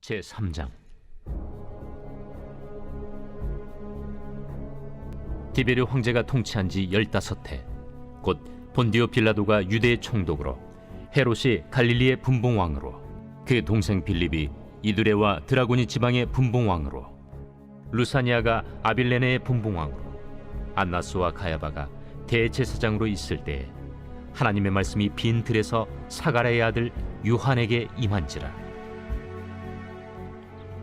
제 3장 디베르 황제가 통치한 지 열다섯 해, 곧 본디오 빌라도가 유대의 총독으로, 헤롯이 갈릴리의 분봉왕으로, 그 동생 빌립이 이두레와 드라고니 지방의 분봉왕으로, 루사니아가 아빌레네의 분봉왕으로, 안나스와 가야바가 대제사장으로 있을 때에 하나님의 말씀이 빈 들에서 사가랴의 아들 요한에게 임한지라.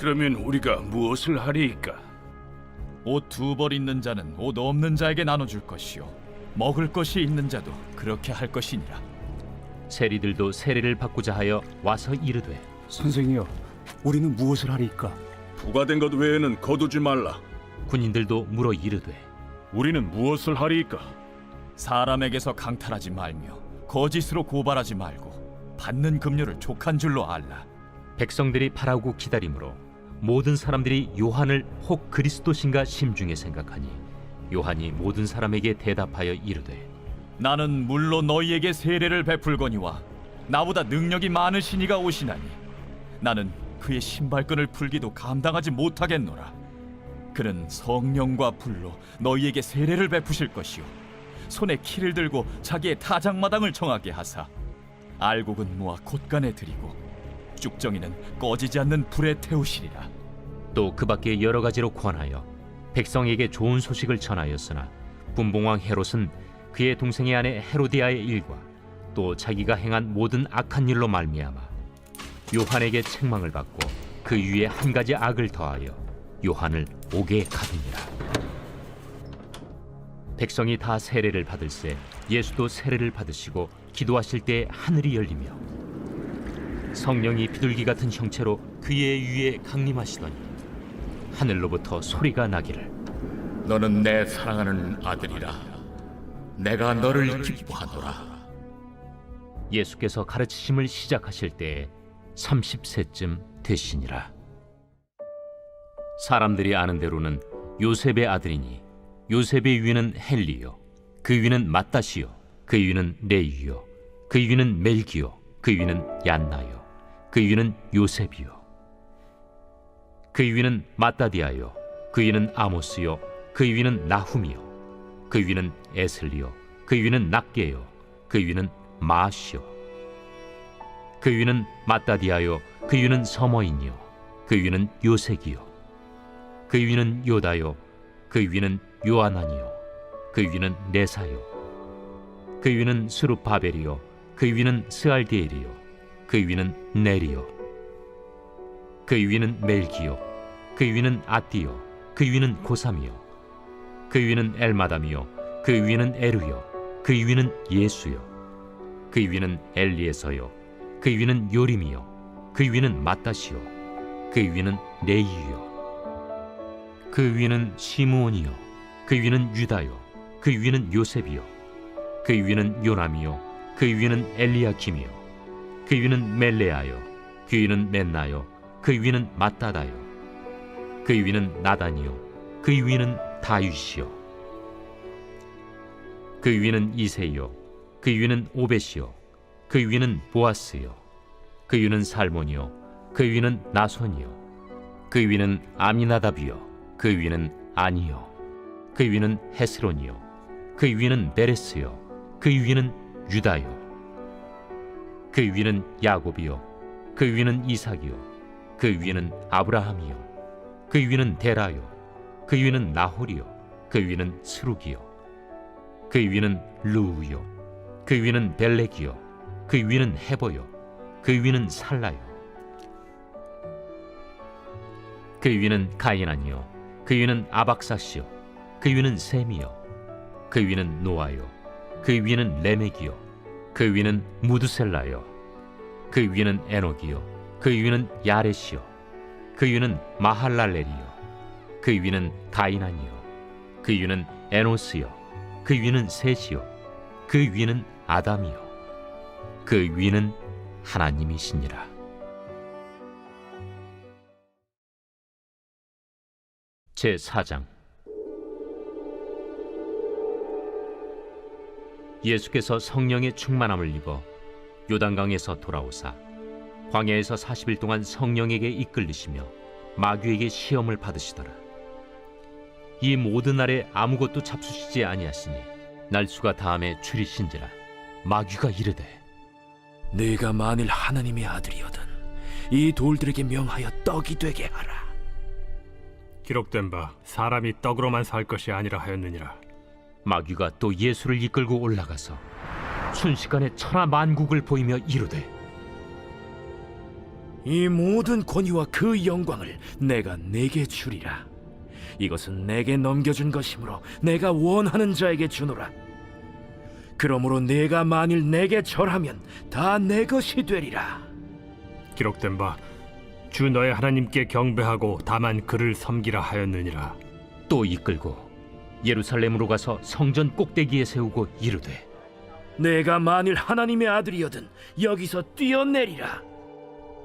그러면 우리가 무엇을 하리이까? 옷 두 벌 있는 자는 옷 없는 자에게 나눠줄 것이요 먹을 것이 있는 자도 그렇게 할 것이니라 세리들도 세례를 받고자 하여 와서 이르되 선생이여, 우리는 무엇을 하리이까? 부과된 것 외에는 거두지 말라. 군인들도 물어 이르되 우리는 무엇을 하리이까? 사람에게서 강탈하지 말며 거짓으로 고발하지 말고 받는 급료를 족한 줄로 알라 백성들이 바라고 기다림으로 모든 사람들이 요한을 혹 그리스도신가 심중에 생각하니 요한이 모든 사람에게 대답하여 이르되 나는 물로 너희에게 세례를 베풀거니와 나보다 능력이 많으신 이가 오시나니 나는 그의 신발끈을 풀기도 감당하지 못하겠노라. 그는 성령과 불로 너희에게 세례를 베푸실 것이요 손에 키를 들고 자기의 타작마당을 정하게 하사 알곡은 모아 곳간에 들이고 쭉정이는 꺼지지 않는 불에 태우시리라. 또 그 밖에 여러 가지로 권하여 백성에게 좋은 소식을 전하였으나 분봉왕 헤롯은 그의 동생의 아내 헤로디아의 일과 또 자기가 행한 모든 악한 일로 말미암아 요한에게 책망을 받고 그 위에 한 가지 악을 더하여 요한을 옥에 가두니라. 백성이 다 세례를 받을새 예수도 세례를 받으시고 기도하실 때 하늘이 열리며 성령이 비둘기 같은 형체로 그의 위에 강림하시더니 하늘로부터 소리가 나기를. 너는 내 사랑하는 아들이라. 내가 너를 기뻐하노라. 예수께서 가르치심을 시작하실 때에 30세쯤 되시니라. 사람들이 아는 대로는 요셉의 아들이니 요셉의 위는 헬리요 그 위는 마따시요 그 위는 레이요 그 위는 멜기요 그 위는 얀나요 그 위는 요셉이요 그 위는 마따디아요 그 위는 아모스요 그 위는 나훔이요 그 위는 에슬리요 그 위는 낙게요 그 위는 마시요 그 위는 마따디아요 그 위는 서머인이요 그 위는 요색이요 그 위는 요다요 그 위는 요아난이요 그 위는 네사요 그 위는 스루바벨이요 그 위는 스알디엘이요 그 위는 네리요 그 위는 멜기요 그 위는 아띠요 그 위는 고삼이요 그 위는 엘마담이요 그 위는 에루요 그 위는 예수요 그 위는 엘리에서요 그 위는 요림이요 그 위는 마따시요 그 위는 레이요 그 위는 시므온이요 그 위는 유다요 그 위는 요셉이요 그 위는 요남이요 그 위는 엘리야킴이요 그 위는 멜레아요 그 위는 멘나요 그 위는 마따다요 그 위는 나단이요 그 위는 다윗이요 그 위는 이세요 그 위는 오벳이요 그 위는 보아스요 그 위는 살몬이요 그 위는 나손이요 그 위는 아미나답이요 그 위는 아니요 그 위는 헤스론이요 그 위는 베레스요 그 위는 유다요 그 위는 야곱이요 그 위는 이삭이요 그 위는 아브라함이요 그 위는 데라요 그 위는 나홀이요 그 위는 스룩이요 그 위는 루우요 그 위는 벨렉이요 그 위는 헤버요 그 위는 살라요 그 위는 가이난이요 그 위는 아박사시요 그 위는 셈이요 그 위는 노아요 그 위는 레멕이요 그 위는 무드셀라요. 그 위는 에녹이요. 그 위는 야렛이요. 그 위는 마할랄렐이요. 그 위는 가이난이요. 그 위는 에노스요. 그 위는 셋이요. 그 위는 아담이요. 그 위는 하나님이시니라. 제 4장 예수께서 성령의 충만함을 입어 요단강에서 돌아오사 광야에서 40일 동안 성령에게 이끌리시며 마귀에게 시험을 받으시더라. 이 모든 날에 아무것도 잡수시지 아니하시니 날수가 다음에 줄이신지라 마귀가 이르되 네가 만일 하나님의 아들이거든 이 돌들에게 명하여 떡이 되게 하라. 기록된 바 사람이 떡으로만 살 것이 아니라 하였느니라. 마귀가 또 예수를 이끌고 올라가서 순식간에 천하 만국을 보이며 이르되 이 모든 권위와 그 영광을 내가 내게 주리라. 이것은 내게 넘겨준 것이므로 내가 원하는 자에게 주노라. 그러므로 내가 만일 내게 절하면 다 내 것이 되리라. 기록된 바 주 너의 하나님께 경배하고 다만 그를 섬기라 하였느니라. 또 이끌고 예루살렘으로 가서 성전 꼭대기에 세우고 이르되 내가 만일 하나님의 아들이거든 여기서 뛰어내리라.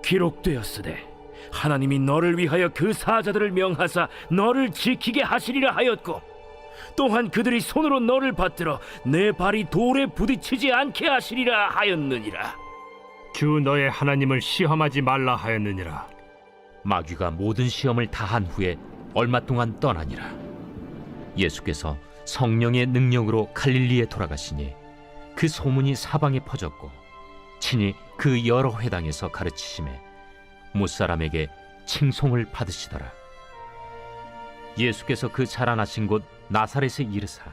기록되었으되 하나님이 너를 위하여 그 사자들을 명하사 너를 지키게 하시리라 하였고 또한 그들이 손으로 너를 받들어 내 발이 돌에 부딪히지 않게 하시리라 하였느니라. 주 너의 하나님을 시험하지 말라 하였느니라. 마귀가 모든 시험을 다한 후에 얼마 동안 떠나니라. 예수께서 성령의 능력으로 갈릴리에 돌아가시니 그 소문이 사방에 퍼졌고 친히 그 여러 회당에서 가르치심에 못 사람에게 칭송을 받으시더라. 예수께서 그 자라나신 곳 나사렛에 이르사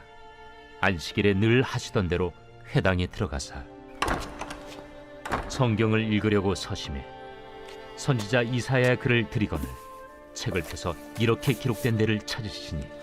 안식일에 늘 하시던 대로 회당에 들어가사 성경을 읽으려고 서심해 선지자 이사야의 글을 들이거늘 책을 펴서 이렇게 기록된 데를 찾으시니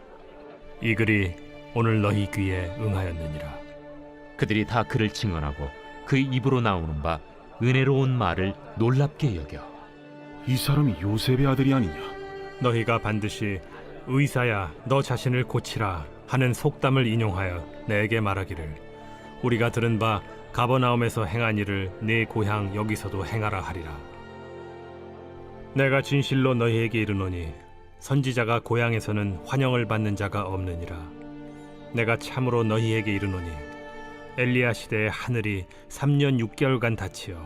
이 글이 오늘 너희 귀에 응하였느니라. 그들이 다 그를 증언하고 그 입으로 나오는 바 은혜로운 말을 놀랍게 여겨 이 사람이 요셉의 아들이 아니냐? 너희가 반드시 의사야 너 자신을 고치라 하는 속담을 인용하여 내게 말하기를 우리가 들은 바 가버나움에서 행한 일을 네 고향 여기서도 행하라 하리라 내가 진실로 너희에게 이르노니 선지자가 고향에서는 환영을 받는 자가 없느니라. 내가 참으로 너희에게 이르노니 엘리야 시대에 하늘이 3년 6개월간 닫히어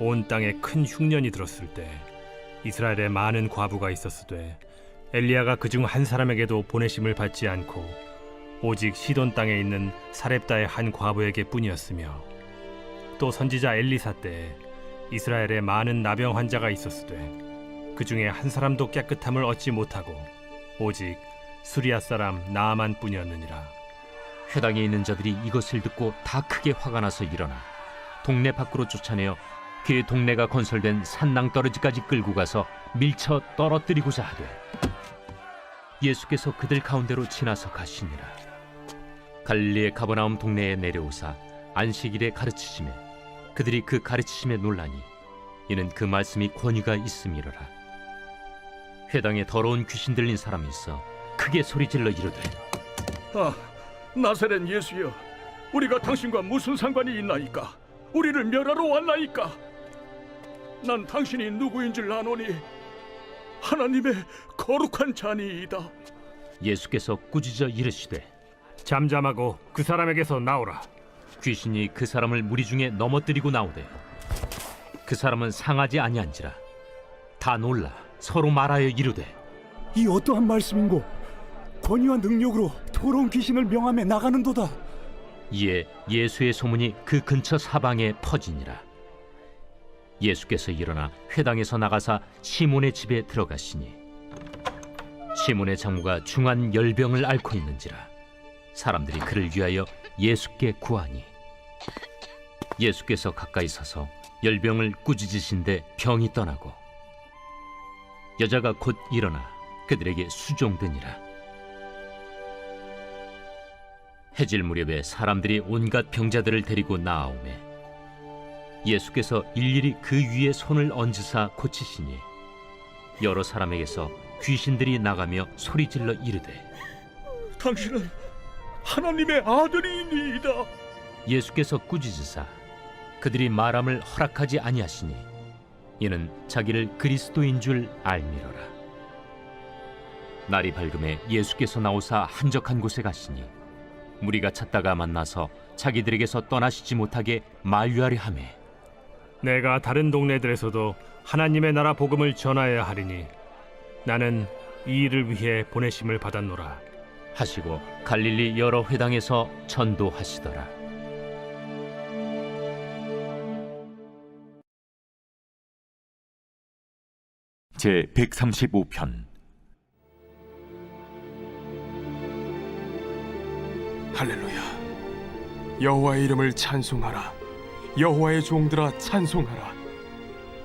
온 땅에 큰 흉년이 들었을 때 이스라엘에 많은 과부가 있었으되 엘리야가 그중 한 사람에게도 보내심을 받지 않고 오직 시돈 땅에 있는 사렙다의 한 과부에게 뿐이었으며 또 선지자 엘리사 때에 이스라엘에 많은 나병 환자가 있었으되 그 중에 한 사람도 깨끗함을 얻지 못하고 오직 수리아 사람 나아만 뿐이었느니라. 회당에 있는 자들이 이것을 듣고 다 크게 화가 나서 일어나 동네 밖으로 쫓아내어 그 동네가 건설된 산낭떠러지까지 끌고 가서 밀쳐 떨어뜨리고자 하되 예수께서 그들 가운데로 지나서 가시니라. 갈릴리의 가버나움 동네에 내려오사 안식일에 가르치심에 그들이 그 가르치심에 놀라니 이는 그 말씀이 권위가 있음이로라 회당에 더러운 귀신 들린 사람이 있어 크게 소리질러 이르되 아, 나사렛 예수여, 우리가 당신과 무슨 상관이 있나이까? 우리를 멸하러 왔나이까? 난 당신이 누구인 줄 아노니 하나님의 거룩한 자니이다. 예수께서 꾸짖어 이르시되 잠잠하고 그 사람에게서 나오라. 귀신이 그 사람을 무리 중에 넘어뜨리고 나오되 그 사람은 상하지 아니한지라 다 놀라 서로 말하여 이르되 이 어떠한 말씀인고 권위와 능력으로 더러운 귀신을 명함에 나가는도다. 이에 예수의 소문이 그 근처 사방에 퍼지니라. 예수께서 일어나 회당에서 나가사 시몬의 집에 들어가시니 시몬의 장모가 중한 열병을 앓고 있는지라 사람들이 그를 위하여 예수께 구하니 예수께서 가까이 서서 열병을 꾸짖으신데 병이 떠나고 여자가 곧 일어나 그들에게 수종되니라 해질 무렵에 사람들이 온갖 병자들을 데리고 나아오매 예수께서 일일이 그 위에 손을 얹으사 고치시니 여러 사람에게서 귀신들이 나가며 소리질러 이르되 당신은 하나님의 아들이니이다. 예수께서 꾸짖으사 그들이 말함을 허락하지 아니하시니 이는 자기를 그리스도인 줄 알미러라 날이 밝음에 예수께서 나오사 한적한 곳에 가시니 무리가 찾다가 만나서 자기들에게서 떠나시지 못하게 만류하려 하매 내가 다른 동네들에서도 하나님의 나라 복음을 전하여야 하리니 나는 이 일을 위해 보내심을 받았노라. 하시고 갈릴리 여러 회당에서 전도하시더라 제 135편. 할렐루야. 여호와의 이름을 찬송하라. 여호와의 종들아 찬송하라.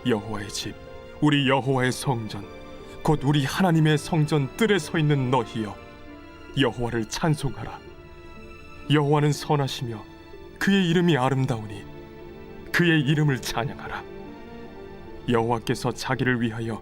여호와의 집 우리 여호와의 성전 곧 우리 하나님의 성전 뜰에 서 있는 너희여 여호와를 찬송하라. 여호와는 선하시며 그의 이름이 아름다우니 그의 이름을 찬양하라. 여호와께서 자기를 위하여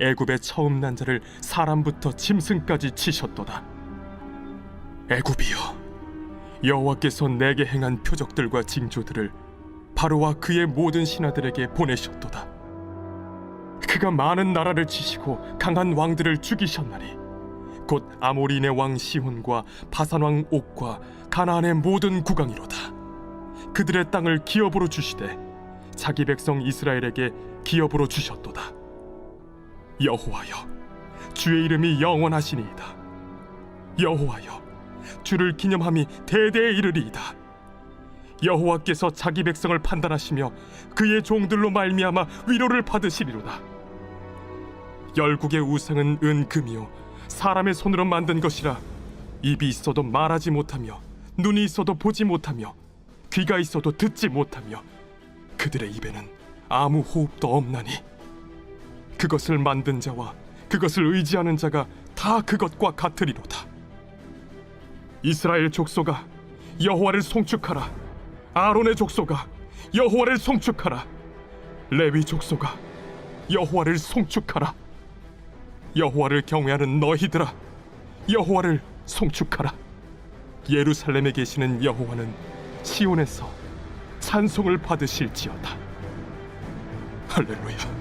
애굽의 처음 난 자를 사람부터 짐승까지 치셨도다. 애굽이여 여호와께서 내게 행한 표적들과 징조들을 바로와 그의 모든 신하들에게 보내셨도다. 그가 많은 나라를 치시고 강한 왕들을 죽이셨나니 곧 아모리네 왕 시혼과 바산 왕 옥과 가나안의 모든 국왕이로다. 그들의 땅을 기업으로 주시되 자기 백성 이스라엘에게 기업으로 주셨도다. 여호와여, 주의 이름이 영원하시니이다. 여호와여, 주를 기념함이 대대에 이르리이다. 여호와께서 자기 백성을 판단하시며 그의 종들로 말미암아 위로를 받으시리로다. 열국의 우상은 은금이요 사람의 손으로 만든 것이라 입이 있어도 말하지 못하며 눈이 있어도 보지 못하며 귀가 있어도 듣지 못하며 그들의 입에는 아무 호흡도 없나니 그것을 만든 자와 그것을 의지하는 자가 다 그것과 같으리로다. 이스라엘 족속아 여호와를 송축하라. 아론의 족속아 여호와를 송축하라. 레위 족속아 여호와를 송축하라. 여호와를 경외하는 너희들아 여호와를 송축하라. 예루살렘에 계시는 여호와는 시온에서 찬송을 받으실지어다. 할렐루야